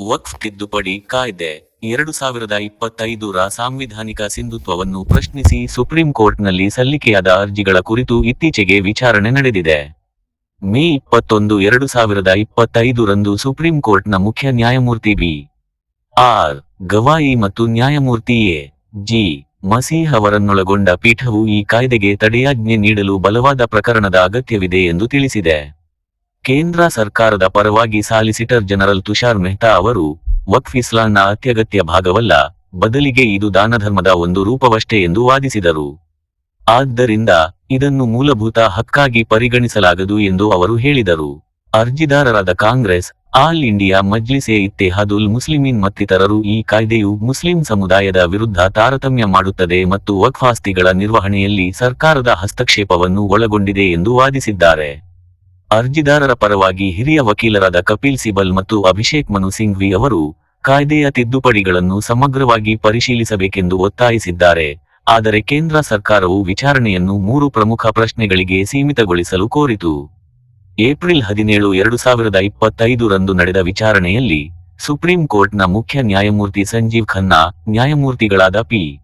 ವಕ್ಫ್ ತಿದ್ದುಪಡಿ ಕಾಯ್ದೆ ಎರಡು ಸಾವಿರದ ಇಪ್ಪತ್ತೈದರ ಸಾಂವಿಧಾನಿಕ ಸಿಂಧುತ್ವವನ್ನು ಪ್ರಶ್ನಿಸಿ ಸುಪ್ರೀಂ ಕೋರ್ಟ್ನಲ್ಲಿ ಸಲ್ಲಿಕೆಯಾದ ಅರ್ಜಿಗಳ ಕುರಿತು ಇತ್ತೀಚೆಗೆ ವಿಚಾರಣೆ ನಡೆದಿದೆ. ಮೇ ಇಪ್ಪತ್ತೊಂದು, ಎರಡು ಸಾವಿರದ ಇಪ್ಪತ್ತೈದರಂದು ಸುಪ್ರೀಂ ಕೋರ್ಟ್ನ ಮುಖ್ಯ ನ್ಯಾಯಮೂರ್ತಿ ಬಿ. ಆರ್. ಗವಾಯಿ ಮತ್ತು ನ್ಯಾಯಮೂರ್ತಿ ಎ. ಜಿ. ಮಸೀಹ್ ಅವರನ್ನೊಳಗೊಂಡ ಪೀಠವು ಈ ಕಾಯ್ದೆಗೆ ತಡೆಯಾಜ್ಞೆ ನೀಡಲು ಬಲವಾದ ಪ್ರಕರಣದ ಅಗತ್ಯವಿದೆ ಎಂದು ತಿಳಿಸಿದೆ. ಕೇಂದ್ರ ಸರ್ಕಾರದ ಪರವಾಗಿ ಸಾಲಿಸಿಟರ್ ಜನರಲ್ ತುಷಾರ್ ಮೆಹ್ತಾ ಅವರು, ವಕ್ಫ್ ಇಸ್ಲಾಂನ ಅತ್ಯಗತ್ಯ ಭಾಗವಲ್ಲ, ಬದಲಿಗೆ ಇದು ದಾನಧರ್ಮದ ಒಂದು ರೂಪವಷ್ಟೇ ಎಂದು ವಾದಿಸಿದರು. ಆದ್ದರಿಂದ ಇದನ್ನು ಮೂಲಭೂತ ಹಕ್ಕಾಗಿ ಪರಿಗಣಿಸಲಾಗದು ಎಂದು ಅವರು ಹೇಳಿದರು. ಅರ್ಜಿದಾರರಾದ ಕಾಂಗ್ರೆಸ್, ಆಲ್ ಇಂಡಿಯಾ ಮಜ್ಲಿಸೆ ಇತ್ತೆಹಾದುಲ್ ಮುಸ್ಲಿಮೀನ್ ಮತ್ತಿತರರು ಈ ಕಾಯ್ದೆಯು ಮುಸ್ಲಿಂ ಸಮುದಾಯದ ವಿರುದ್ಧ ತಾರತಮ್ಯ ಮಾಡುತ್ತದೆ ಮತ್ತು ವಕ್ಫಾಸ್ತಿಗಳ ನಿರ್ವಹಣೆಯಲ್ಲಿ ಸರ್ಕಾರದ ಹಸ್ತಕ್ಷೇಪವನ್ನು ಒಳಗೊಂಡಿದೆ ಎಂದು ವಾದಿಸಿದ್ದಾರೆ. ಅರ್ಜಿದಾರರ ಪರವಾಗಿ ಹಿರಿಯ ವಕೀಲರಾದ ಕಪಿಲ್ ಸಿಬಲ್ ಮತ್ತು ಅಭಿಷೇಕ್ ಮನು ಸಿಂಘ್ವಿ ಅವರು ಕಾಯ್ದೆಯ ತಿದ್ದುಪಡಿಗಳನ್ನು ಸಮಗ್ರವಾಗಿ ಪರಿಶೀಲಿಸಬೇಕೆಂದು ಒತ್ತಾಯಿಸಿದ್ದಾರೆ. ಆದರೆ ಕೇಂದ್ರ ಸರ್ಕಾರವು ವಿಚಾರಣೆಯನ್ನು ಮೂರು ಪ್ರಮುಖ ಪ್ರಶ್ನೆಗಳಿಗೆ ಸೀಮಿತಗೊಳಿಸಲು ಕೋರಿತು. ಏಪ್ರಿಲ್ ಹದಿನೇಳು ಎರಡು ಸಾವಿರದ ಇಪ್ಪತ್ತೈದರಂದು ನಡೆದ ವಿಚಾರಣೆಯಲ್ಲಿ ಸುಪ್ರೀಂ ಕೋರ್ಟ್ನ ಮುಖ್ಯ ನ್ಯಾಯಮೂರ್ತಿ ಸಂಜೀವ್ ಖನ್ನಾ, ನ್ಯಾಯಮೂರ್ತಿಗಳಾದ ಪಿ.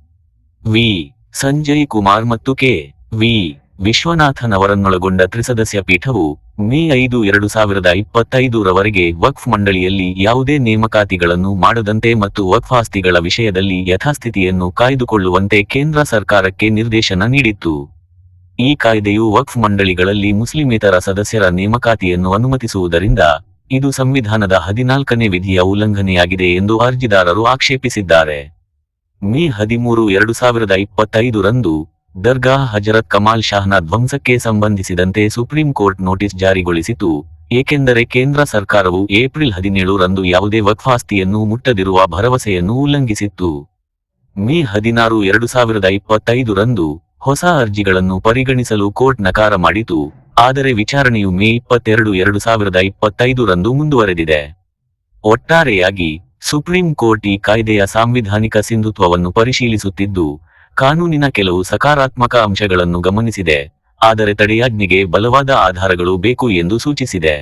ವಿ. ಸಂಜಯ್ ಕುಮಾರ್ ಮತ್ತು ಕೆ. ವಿ. ವಿಶ್ವನಾಥನ್ ಅವರನ್ನೊಳಗೊಂಡ ತ್ರಿಸದಸ್ಯ ಪೀಠವು ಮೇ ಐದು ಎರಡು ಸಾವಿರದ ಇಪ್ಪತ್ತೈದರವರೆಗೆ ವಕ್ಫ್ ಮಂಡಳಿಯಲ್ಲಿ ಯಾವುದೇ ನೇಮಕಾತಿಗಳನ್ನು ಮಾಡದಂತೆ ಮತ್ತು ವಕ್ಫ್ ಆಸ್ತಿಗಳ ವಿಷಯದಲ್ಲಿ ಯಥಾಸ್ಥಿತಿಯನ್ನು ಕಾಯ್ದುಕೊಳ್ಳುವಂತೆ ಕೇಂದ್ರ ಸರ್ಕಾರಕ್ಕೆ ನಿರ್ದೇಶನ ನೀಡಿತ್ತು. ಈ ಕಾಯ್ದೆಯು ವಕ್ಫ್ ಮಂಡಳಿಗಳಲ್ಲಿ ಮುಸ್ಲಿಮೇತರ ಸದಸ್ಯರ ನೇಮಕಾತಿಯನ್ನು ಅನುಮತಿಸುವುದರಿಂದ ಇದು ಸಂವಿಧಾನದ ಹದಿನಾಲ್ಕನೇ ವಿಧಿಯ ಉಲ್ಲಂಘನೆಯಾಗಿದೆ ಎಂದು ಅರ್ಜಿದಾರರು ಆಕ್ಷೇಪಿಸಿದ್ದಾರೆ. ಮೇ ಹದಿಮೂರು ಎರಡು ಸಾವಿರದ ಇಪ್ಪತ್ತೈದರಂದು ದರ್ಗಾ ಹಜರತ್ ಕಮಾಲ್ ಶಾಹ್ನ ಧ್ವಂಸಕ್ಕೆ ಸಂಬಂಧಿಸಿದಂತೆ ಸುಪ್ರೀಂ ಕೋರ್ಟ್ ನೋಟಿಸ್ ಜಾರಿಗೊಳಿಸಿತು. ಏಕೆಂದರೆ ಕೇಂದ್ರ ಸರ್ಕಾರವು ಏಪ್ರಿಲ್ ಹದಿನೇಳು ರಂದು ಯಾವುದೇ ವಕ್ಫಾಸ್ತಿಯನ್ನು ಮುಟ್ಟದಿರುವ ಭರವಸೆಯನ್ನು ಉಲ್ಲಂಘಿಸಿತ್ತು. ಮೇ ಹದಿನಾರು ಎರಡು ಸಾವಿರದ ಇಪ್ಪತ್ತೈದರಂದು ಹೊಸ ಅರ್ಜಿಗಳನ್ನು ಪರಿಗಣಿಸಲು ಕೋರ್ಟ್ ನಕಾರ ಮಾಡಿತು. ಆದರೆ ವಿಚಾರಣೆಯು ಮೇ ಇಪ್ಪತ್ತೆರಡು ಎರಡು ಸಾವಿರದ ಇಪ್ಪತ್ತೈದರಂದು ಮುಂದುವರೆದಿದೆ. ಒಟ್ಟಾರೆಯಾಗಿ ಸುಪ್ರೀಂ ಕೋರ್ಟ್ ಈ ಕಾಯ್ದೆಯ ಸಾಂವಿಧಾನಿಕ ಸಿಂಧುತ್ವವನ್ನು ಪರಿಶೀಲಿಸುತ್ತಿದ್ದು ಕಾನೂನಿನ ಕೆಲವು ಸಕಾರಾತ್ಮಕ ಅಂಶಗಳನ್ನು ಗಮನಿಸಿದೆ ಆದರೆ ತಡೆಯಾಜ್ಞೆಗೆ ಬಲವಾದ ಆಧಾರಗಳು ಬೇಕು ಎಂದು ಸೂಚಿಸಿದೆ.